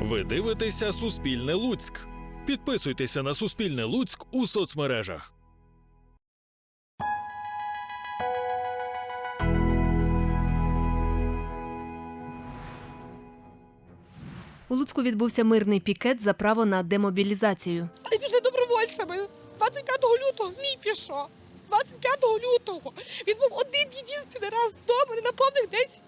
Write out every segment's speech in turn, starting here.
Ви дивитеся Суспільне Луцьк. Підписуйтеся на Суспільне Луцьк у соцмережах. У Луцьку відбувся мирний пікет за право на демобілізацію. Вони пішли добровольцями. 25 лютого мій пішов. 25 лютого. Він був один єдиний раз вдома не на повних 10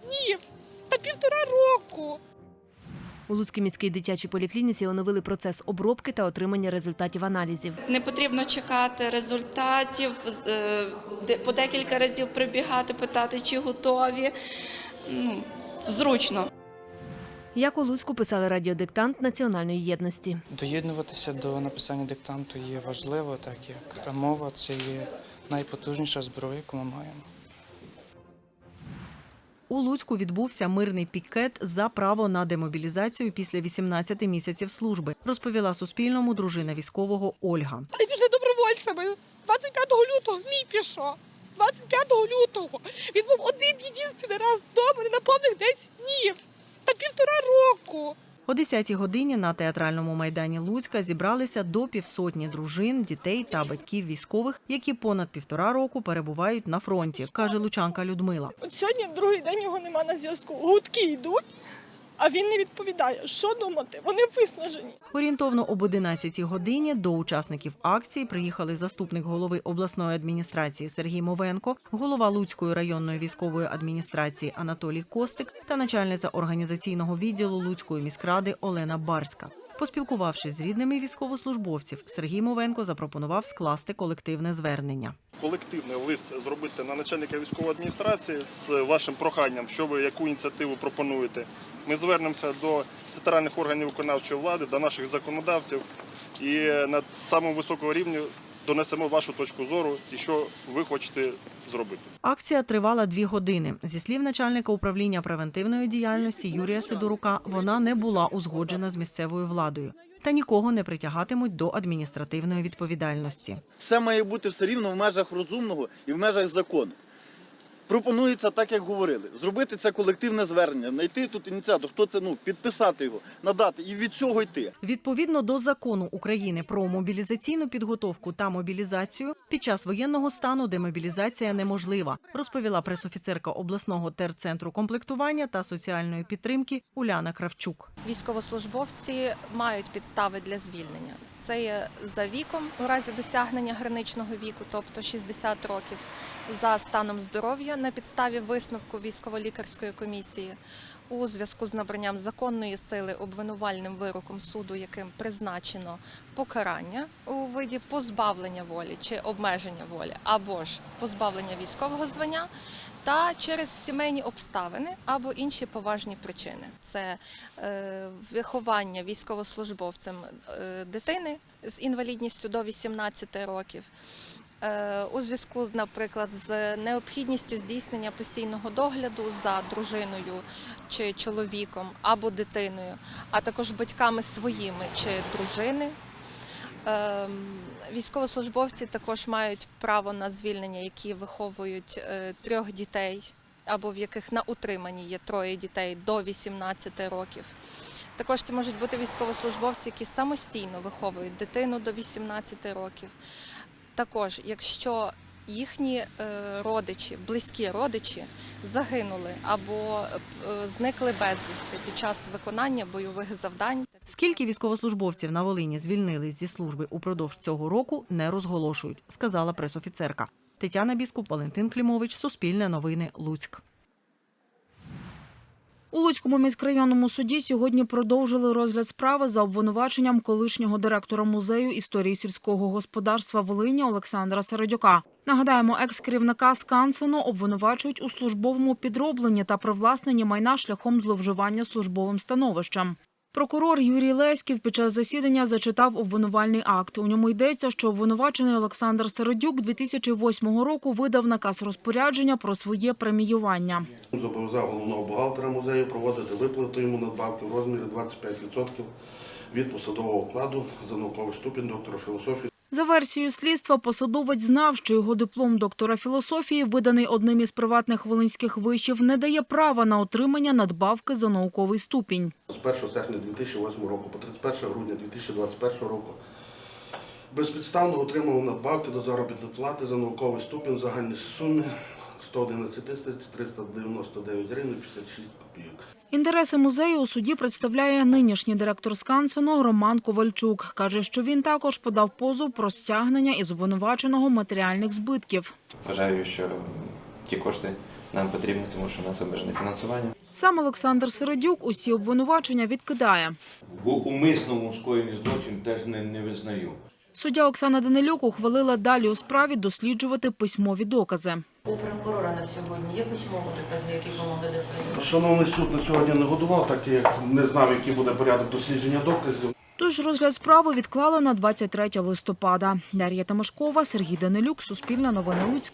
У Луцькій міській дитячій поліклініці оновили процес обробки та отримання результатів аналізів. Не потрібно чекати результатів, е, де- по декілька разів прибігати, питати, чи готові. Ну, зручно. Як у Луцьку писали радіодиктант національної єдності. Доєднуватися до написання диктанту є важливо, так як мова це є найпотужніша зброя, яку ми маємо. У Луцьку відбувся мирний пікет за право на демобілізацію після 18 місяців служби, розповіла Суспільному дружина військового Ольга. Вони пішли добровольцями. 25 лютого мій пішов. 25 лютого. Він був один єдиний раз вдома на повних 10 днів. Та півтора року. О 10-й годині на театральному майдані Луцька зібралися до півсотні дружин, дітей та батьків військових, які понад півтора року перебувають на фронті, каже лучанка Людмила. От сьогодні другий день його нема на зв'язку. Гудки йдуть, а він не відповідає. Що думати? Вони виснажені. Орієнтовно об 11-й годині до учасників акції приїхали заступник голови обласної адміністрації Сергій Мовенко, голова Луцької районної військової адміністрації Анатолій Костик та начальниця організаційного відділу Луцької міськради Олена Барська. Поспілкувавшись з рідними військовослужбовців, Сергій Мовенко запропонував скласти колективне звернення. колективний лист зробити на начальника військової адміністрації з вашим проханням, що ви яку ініціативу пропонуєте. Ми звернемося до центральних органів виконавчої влади, до наших законодавців і на самому високому рівні донесемо вашу точку зору і що ви хочете зробити. Акція тривала дві години. Зі слів начальника управління превентивної діяльності Юрія Сидорука, вона не була узгоджена з місцевою владою та нікого не притягатимуть до адміністративної відповідальності. все має бути все рівно в межах розумного і в межах закону. Пропонується так, як говорили, зробити це колективне звернення, знайти тут ініціатор, хто це ну підписати його, надати і від цього йти. Відповідно до закону України про мобілізаційну підготовку та мобілізацію, під час воєнного стану демобілізація неможлива, розповіла пресофіцерка обласного терцентру комплектування та соціальної підтримки Уляна Кравчук. Військовослужбовці мають підстави для звільнення. Це є за віком у разі досягнення граничного віку, тобто 60 років, за станом здоров'я на підставі висновку військово-лікарської комісії у зв'язку з набранням законної сили обвинувальним вироком суду, яким призначено покарання у виді позбавлення волі чи обмеження волі, або ж позбавлення військового звання, та через сімейні обставини або інші поважні причини. Це е, виховання військовослужбовцем е, дитини з інвалідністю до 18 років. Е, У зв'язку, наприклад, з необхідністю здійснення постійного догляду за дружиною чи чоловіком або дитиною, а також батьками своїми чи дружини. Ем, Військовослужбовці також мають право на звільнення, які виховують е, трьох дітей або в яких на утриманні є троє дітей до 18 років. Також це можуть бути військовослужбовці, які самостійно виховують дитину до 18 років. Також, якщо їхні е, родичі, близькі родичі загинули або е, зникли безвісти під час виконання бойових завдань. Скільки військовослужбовців на Волині звільнились зі служби упродовж цього року, не розголошують, сказала пресофіцерка. Тетяна Біскуп, Валентин Клімович, Суспільне новини, Луцьк. У Луцькому міськрайонному суді сьогодні продовжили розгляд справи за обвинуваченням колишнього директора музею історії сільського господарства Волині Олександра Середюка. Нагадаємо, екс-керівника Скансену обвинувачують у службовому підробленні та привласненні майна шляхом зловживання службовим становищем. Прокурор Юрій Леськів під час засідання зачитав обвинувальний акт. У ньому йдеться, що обвинувачений Олександр Середюк 2008 року видав наказ розпорядження про своє преміювання. Зобов'язав головного бухгалтера музею проводити виплату йому надбавки в розмірі 25% від посадового окладу за науковий ступінь доктора філософії. За версією слідства, посадовець знав, що його диплом доктора філософії, виданий одним із приватних волинських вишів, не дає права на отримання надбавки за науковий ступінь. З 1 серпня 2008 року по 31 грудня 2021 року безпідставно отримав надбавки до заробітної плати за науковий ступінь в загальній сумі 111 тисяч 399 гривень 56 копійок. Інтереси музею у суді представляє нинішній директор Скансену Роман Ковальчук. Каже, що він також подав позов про стягнення із обвинуваченого матеріальних збитків. Вважаю, що ті кошти нам потрібні, тому що у нас обмежене фінансування. Сам Олександр Середюк усі обвинувачення відкидає. Бо умисному скоєний злочин теж не, не визнаю. Суддя Оксана Данилюк ухвалила далі у справі досліджувати письмові докази. У прокурора на сьогодні є письмово докази, які помогли дослідити? Шановний суд на сьогодні не годував, так як не знав, який буде порядок дослідження доказів. Тож розгляд справи відклали на 23 листопада. Дар'я Тамашкова, Сергій Данилюк, Суспільне новини Луцьк.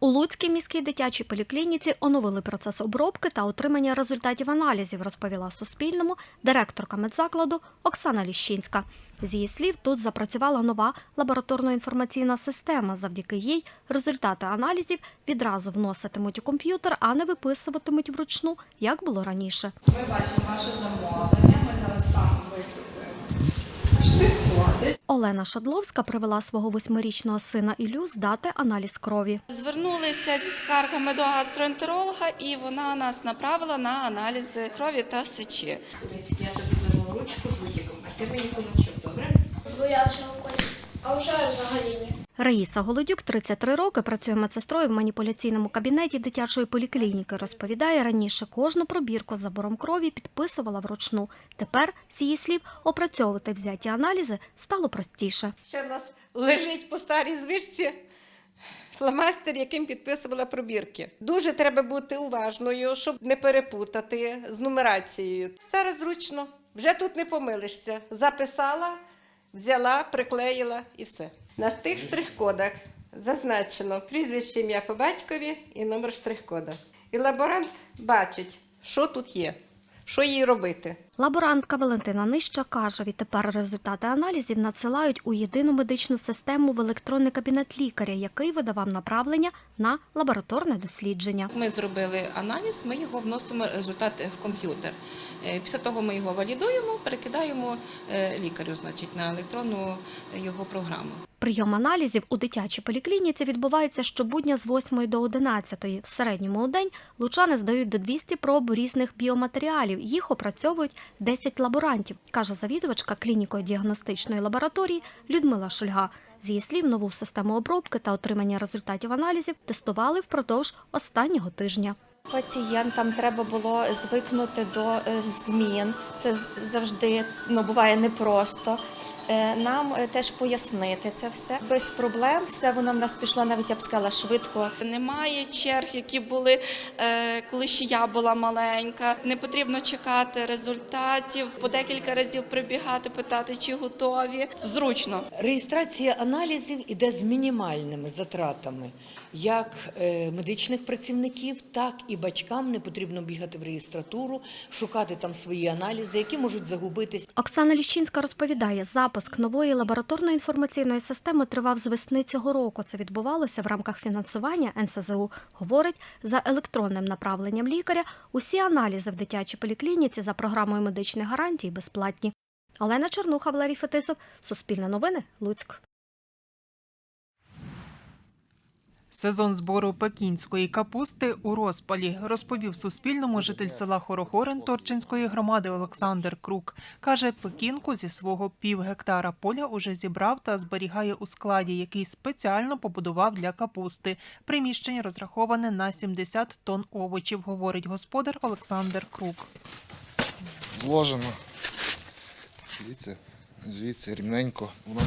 У Луцькій міській дитячій поліклініці оновили процес обробки та отримання результатів аналізів, розповіла Суспільному директорка медзакладу Оксана Ліщинська. З її слів, тут запрацювала нова лабораторно-інформаційна система. Завдяки їй результати аналізів відразу вноситимуть у комп'ютер, а не виписуватимуть вручну, як було раніше. Ми бачимо ваше замовлення. Ми зараз там викликаємо Олена Шадловська привела свого восьмирічного сина Ілю здати аналіз крові. Звернулися зі скаргами до гастроентеролога, і вона нас направила на аналізи крові та сечі. Я тобі зажму ручку будь-якому, а ти мені кулачок, добре? Боявся колі, а вже взагалі ні. Раїса Голодюк, 33 роки, працює медсестрою в маніпуляційному кабінеті дитячої поліклініки. Розповідає, раніше кожну пробірку з забором крові підписувала вручну. Тепер, з її слів, опрацьовувати взяті аналізи стало простіше. Ще в нас лежить по старій звичці фломастер, яким підписувала пробірки. Дуже треба бути уважною, щоб не перепутати з нумерацією. Зараз зручно, вже тут не помилишся. Записала, взяла, приклеїла і все. На тих штрих-кодах зазначено прізвище ім'я по батькові і номер штрих-кода. І лаборант бачить, що тут є, що їй робити. Лаборантка Валентина Нища каже, відтепер результати аналізів надсилають у єдину медичну систему в електронний кабінет лікаря, який видавав направлення на лабораторне дослідження. Ми зробили аналіз, ми його вносимо результат в комп'ютер. Е, Після того ми його валідуємо, перекидаємо е, лікарю, значить, на електронну його програму. Прийом аналізів у дитячій поліклініці відбувається щобудня з 8 до 11. В середньому у день лучани здають до 200 проб різних біоматеріалів. Їх опрацьовують 10 лаборантів, каже завідувачка клініко-діагностичної лабораторії Людмила Шульга. З її слів, нову систему обробки та отримання результатів аналізів тестували впродовж останнього тижня. Пацієнтам треба було звикнути до е, змін. Це завжди ну, буває непросто. Е, Нам е, теж пояснити це все. Без проблем все воно в нас пішло, навіть я б сказала, швидко. Немає черг, які були е, коли ще я була маленька. Не потрібно чекати результатів, по декілька разів прибігати, питати, чи готові. Зручно. Реєстрація аналізів іде з мінімальними затратами, як медичних працівників, так і батькам не потрібно бігати в реєстратуру, шукати там свої аналізи, які можуть загубитись. Оксана Ліщинська розповідає, запуск нової лабораторно-інформаційної системи тривав з весни цього року. Це відбувалося в рамках фінансування НСЗУ. Говорить, за електронним направленням лікаря усі аналізи в дитячій поліклініці за програмою медичних гарантій безплатні. Олена Чернуха, Валерій Фетисов, Суспільне новини, Луцьк. Сезон збору пекінської капусти у розпалі, розповів Суспільному житель села Хорохорин Торчинської громади Олександр Крук. Каже, пекінку зі свого пів гектара поля уже зібрав та зберігає у складі, який спеціально побудував для капусти. Приміщення розраховане на 70 тонн овочів, говорить господар Олександр Крук. Зложено. Звідси, звідси рівненько. Воно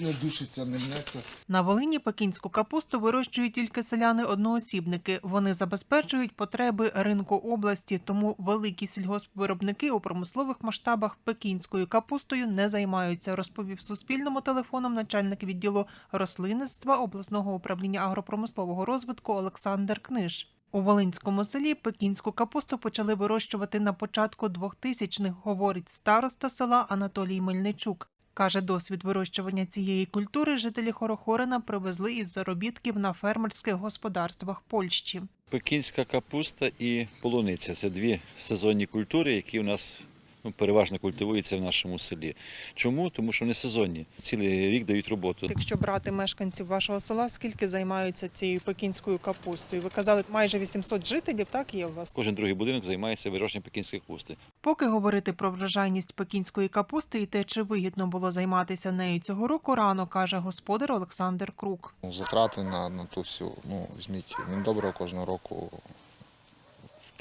не, душиться, не мнеться. На Волині пекінську капусту вирощують тільки селяни-одноосібники. Вони забезпечують потреби ринку області, тому великі сільгоспвиробники у промислових масштабах пекінською капустою не займаються, розповів Суспільному телефоном начальник відділу рослинництва обласного управління агропромислового розвитку Олександр Книж. У Волинському селі пекінську капусту почали вирощувати на початку 2000-х, говорить староста села Анатолій Мельничук. Каже, досвід вирощування цієї культури жителі Хорохорина привезли із заробітків на фермерських господарствах Польщі. Пекінська капуста і полуниця це дві сезонні культури, які у нас ну, переважно культивуються в нашому селі. Чому? Тому що вони сезонні, цілий рік дають роботу. Якщо брати мешканців вашого села, скільки займаються цією пекінською капустою? Ви казали, майже 800 жителів, так є у вас? Кожен другий будинок займається вирощенням пекінської капусти. Поки говорити про врожайність пекінської капусти і те, чи вигідно було займатися нею цього року, рано каже господар Олександр Крук. Затрати на, на ту всю, ну, візьміть Міндобриво кожного року,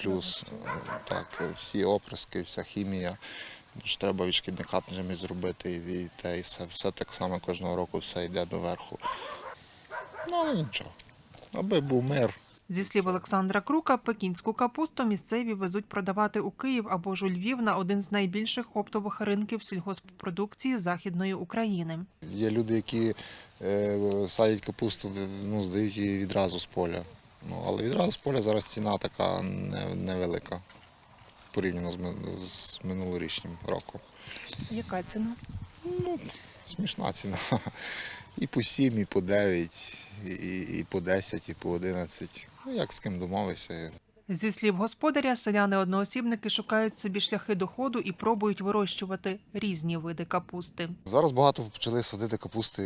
плюс е, так, всі оприски, вся хімія. Ж треба від шкідника зробити і, і те, і все, все так само кожного року все йде доверху. Ну, але нічого. Аби був мир. Зі слів Олександра Крука, пекінську капусту місцеві везуть продавати у Київ або ж у Львів на один з найбільших оптових ринків сільгосппродукції Західної України. Є люди, які е, садять капусту, ну, здають її відразу з поля. Ну, але відразу з поля зараз ціна така невелика порівняно з, минулорічнім з минулорічним роком. Яка ціна? Ну, смішна ціна. І по 7, і по 9, і, і, по 10, і по 11. Ну, як з ким домовишся. Зі слів господаря, селяни-одноосібники шукають собі шляхи доходу і пробують вирощувати різні види капусти. Зараз багато почали садити капусти,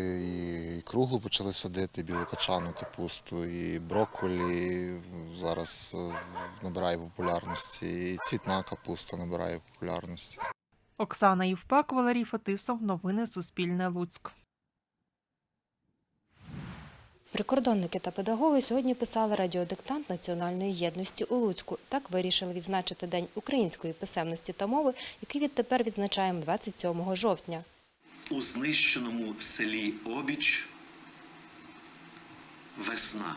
і, круглу почали садити, білокачану капусту, і брокколі зараз е, набирає популярності, і цвітна капуста набирає популярності. Оксана Євпак, Валерій Фетисов. Новини Суспільне Луцьк. Прикордонники та педагоги сьогодні писали радіодиктант національної єдності у Луцьку. Так вирішили відзначити День української писемності та мови, який відтепер відзначаємо 27 жовтня. у знищеному селі Обіч весна.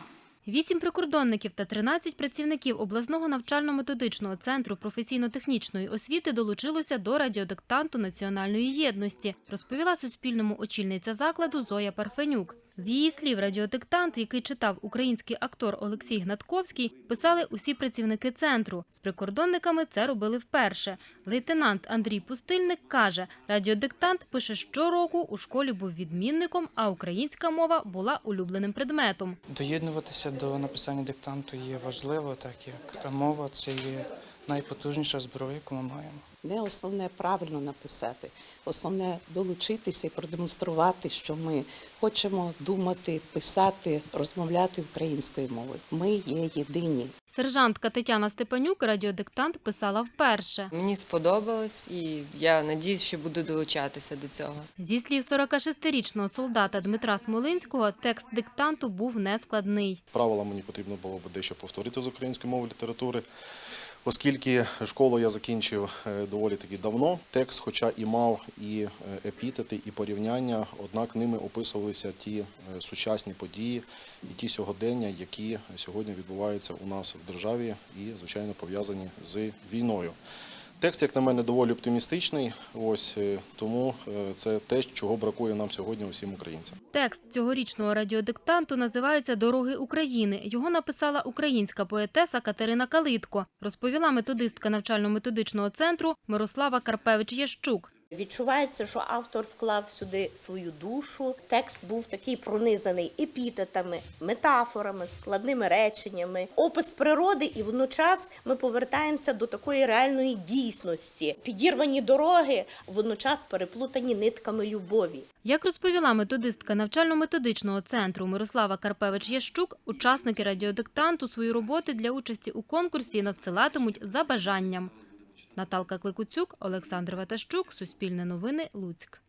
Вісім прикордонників та 13 працівників обласного навчально-методичного центру професійно-технічної освіти долучилося до радіодиктанту національної єдності, розповіла Суспільному очільниця закладу Зоя Парфенюк. З її слів, радіодиктант, який читав український актор Олексій Гнатковський, писали усі працівники центру. З прикордонниками це робили вперше. Лейтенант Андрій Пустильник каже, радіодиктант пише щороку у школі був відмінником, а українська мова була улюбленим предметом. Доєднуватися до написання диктанту є важливо, так як мова це є найпотужніша зброя, яку ми маємо. Не основне правильно написати, основне долучитися і продемонструвати, що ми хочемо думати, писати, розмовляти українською мовою. Ми є єдині. Сержантка Тетяна Степанюк радіодиктант писала вперше. Мені сподобалось, і я надіюсь, що буду долучатися до цього. Зі слів 46-річного солдата Дмитра Смолинського, текст диктанту був нескладний. Правила мені потрібно було б дещо повторити з української мови літератури. Оскільки школу я закінчив е, доволі таки давно, текст, хоча і мав і е, епітети, і порівняння, однак ними описувалися ті е, сучасні події і ті сьогодення, які сьогодні відбуваються у нас в державі і, звичайно, пов'язані з війною. Текст, як на мене, доволі оптимістичний. Ось е, тому е, це те, чого бракує нам сьогодні усім українцям. Текст цьогорічного радіодиктанту називається Дороги України. Його написала українська поетеса Катерина Калитко, розповіла методистка навчально-методичного центру Мирослава Карпевич-Ящук. Відчувається, що автор вклав сюди свою душу. Текст був такий пронизаний епітетами, метафорами, складними реченнями, опис природи, і водночас ми повертаємося до такої реальної дійсності. Підірвані дороги водночас переплутані нитками любові. Як розповіла методистка навчально-методичного центру Мирослава Карпевич-Ящук, учасники радіодиктанту свої роботи для участі у конкурсі надсилатимуть за бажанням. Наталка Кликуцюк, Олександр Ватащук, Суспільне новини, Луцьк.